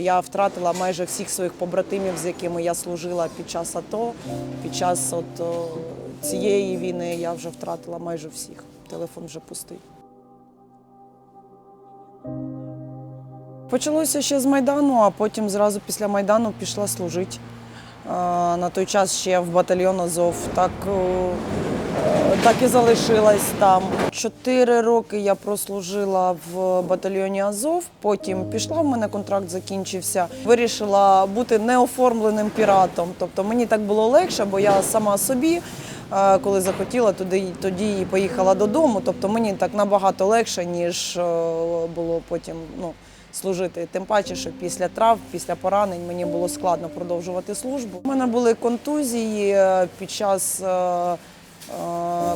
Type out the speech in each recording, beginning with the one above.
Я втратила майже всіх своїх побратимів, з якими я служила під час АТО. Під час от, цієї війни я вже втратила майже всіх. Телефон вже пустий. Почалося ще з Майдану, а потім зразу після Майдану пішла служити. На той час ще в батальйон Азов. Так, так і залишилась там. Чотири роки я прослужила в батальйоні Азов. Потім пішла, в мене контракт закінчився. Вирішила бути неоформленим піратом. Тобто мені так було легше, бо я сама собі. е, Коли захотіла, туди тоді і поїхала додому. Тобто мені так набагато легше, ніж е, було потім ну, служити. Тим паче, що після трав, після поранень мені було складно продовжувати службу. У мене були контузії е, під час.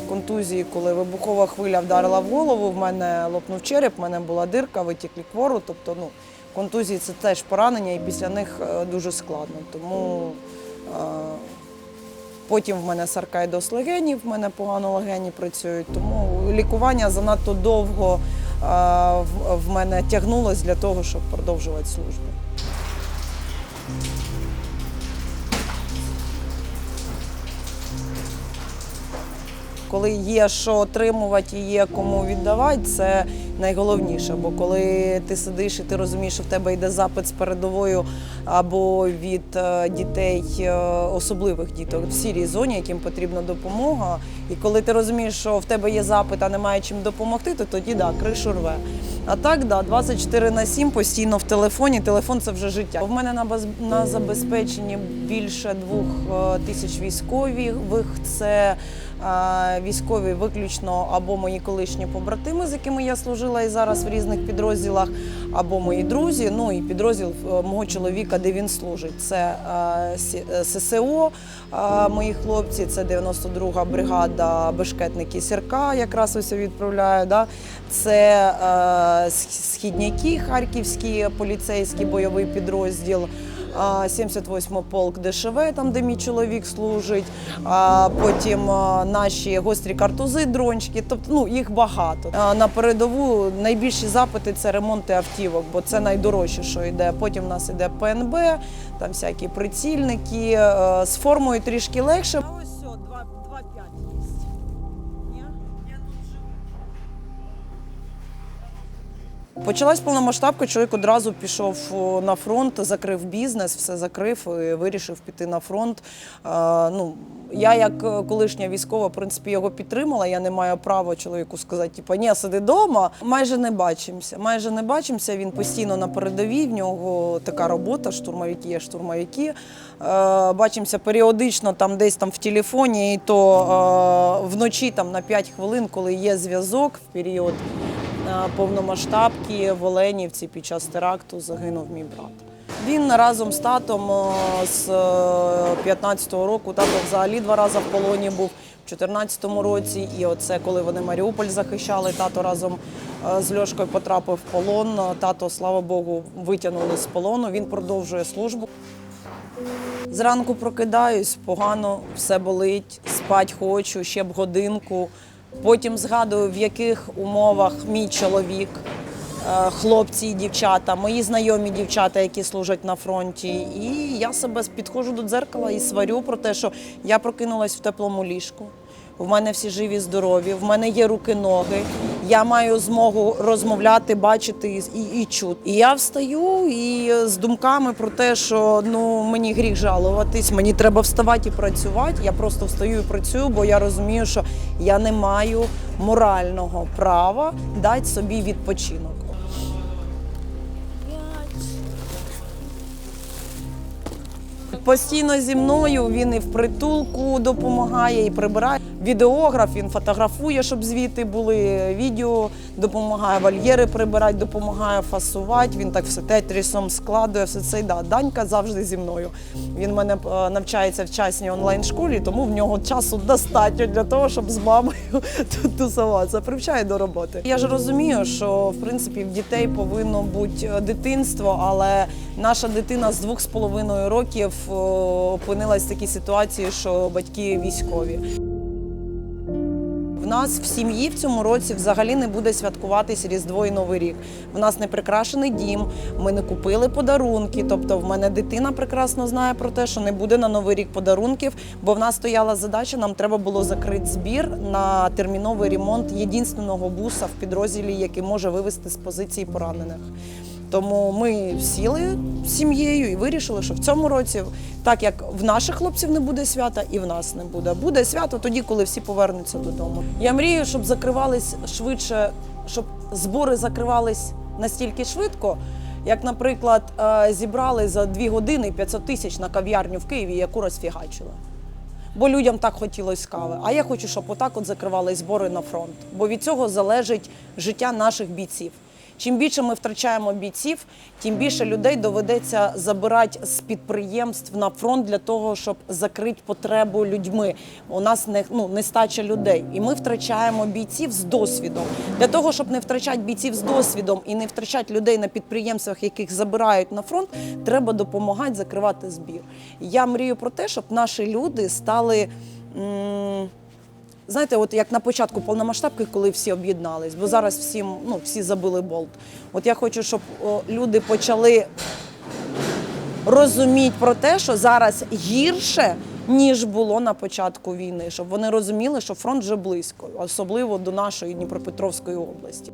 Контузії, коли вибухова хвиля вдарила в голову, в мене лопнув череп, в мене була дирка, витікли квору. Тобто, ну, контузії це теж поранення, і після них е, дуже складно. Тому е, потім в мене саркайдоз легенів, в мене погано легені працюють. Тому лікування занадто довго е, в мене тягнулось для того, щоб продовжувати службу. Коли є що отримувати і є кому віддавати, це найголовніше. Бо коли ти сидиш і ти розумієш, що в тебе йде запит з передовою або від е, дітей, е, особливих діток в сірій зоні, яким потрібна допомога. І коли ти розумієш, що в тебе є запит, а немає чим допомогти, то тоді да, кришу рве. А так, да, 24 на 7 постійно в телефоні. Телефон це вже життя. В мене на баз- на забезпеченні більше двох е, тисяч військових. Це військові виключно або мої колишні побратими, з якими я служила і зараз в різних підрозділах, або мої друзі. Ну і підрозділ е, мого чоловіка, де він служить. Це е, е, ССО, мої хлопці, це 92-га бригада бешкетники Сірка, якраз ось відправляю. Да? Це сх- східняки, харківський поліцейський бойовий підрозділ. А, 78 полк ДШВ, там де мій чоловік служить. а, Потім наші гострі картузи, дрончики. Тобто ну їх багато. На передову найбільші запити це ремонти автівок, бо це найдорожче, що йде. Потім в нас іде ПНБ, там всякі прицільники. З формою трішки легше. Ось все, 2,5 є. Почалась повномасштабка, чоловік одразу пішов на фронт, закрив бізнес, все закрив і вирішив піти на фронт. Е, ну, я, як е, колишня військова, в принципі, його підтримала. Я не маю права чоловіку сказати, типу, ні, сиди вдома. Майже не бачимося. Майже не бачимося. Він постійно на передовій. В нього така робота, штурмовики є штурмовики. Е, бачимося періодично, там десь там в телефоні, і то е, вночі там на 5 хвилин, коли є зв'язок в період е, повномасштабки в Оленівці під час теракту загинув мій брат. Він разом з татом е, з 15-го року тато взагалі два рази в полоні був в 14-му році. І оце коли вони Маріуполь захищали, тато разом е, з Льошкою потрапив в полон. Тато, слава Богу, витягнули з полону. Він продовжує службу. Зранку прокидаюсь, погано, все болить, спать хочу, ще б годинку. Потім згадую, в яких умовах мій чоловік, е, хлопці і дівчата, мої знайомі дівчата, які служать на фронті. І я себе підходжу до дзеркала і сварю про те, що я прокинулась в теплому ліжку. В мене всі живі, здорові, в мене є руки, ноги. Я маю змогу розмовляти, бачити і, і чути. І я встаю і з думками про те, що ну мені гріх жалуватись, мені треба вставати і працювати. Я просто встаю і працюю, бо я розумію, що я не маю морального права дати собі відпочинок. Постійно зі мною він і в притулку допомагає, і прибирає. Відеограф він фотографує, щоб звіти були. Відео допомагає вольєри прибирати, допомагає фасувати. Він так все тетрісом складує, все це. Да, Данька завжди зі мною. Він мене е, навчається в частній онлайн-школі, тому в нього часу достатньо для того, щоб з мамою тут тусуватися. Привчає до роботи. Я ж розумію, що в принципі в дітей повинно бути е, дитинство, але наша дитина з двох з половиною років опинилась в такій ситуації, що батьки військові. В нас в сім'ї в цьому році взагалі не буде святкуватись Різдво і Новий рік. В нас не прикрашений дім, ми не купили подарунки. Тобто, в мене дитина прекрасно знає про те, що не буде на Новий рік подарунків, бо в нас стояла задача, нам треба було закрити збір на терміновий ремонт єдинственного буса в підрозділі, який може вивести з позиції поранених. Тому ми сіли з сім'єю і вирішили, що в цьому році, так як в наших хлопців не буде свята, і в нас не буде. Буде свято тоді, коли всі повернуться додому. Я мрію, щоб закривались швидше, щоб збори закривались настільки швидко, як, наприклад, е, зібрали за дві години 500 тисяч на кав'ярню в Києві, яку розфігачили. Бо людям так хотілося кави. А я хочу, щоб отак от закривали збори на фронт. Бо від цього залежить життя наших бійців. Чим більше ми втрачаємо бійців, тим більше людей доведеться забирати з підприємств на фронт для того, щоб закрити потребу людьми. У нас не ну нестача людей, і ми втрачаємо бійців з досвідом. Для того, щоб не втрачати бійців з досвідом і не втрачати людей на підприємствах, яких забирають на фронт, треба допомагати закривати збір. Я мрію про те, щоб наші люди стали. м, Знаєте, от як на початку повномасштабки, коли всі об'єднались, бо зараз всім ну, всі забили болт. От я хочу, щоб о, люди почали розуміти про те, що зараз гірше, ніж було на початку війни, щоб вони розуміли, що фронт вже близько, особливо до нашої Дніпропетровської області.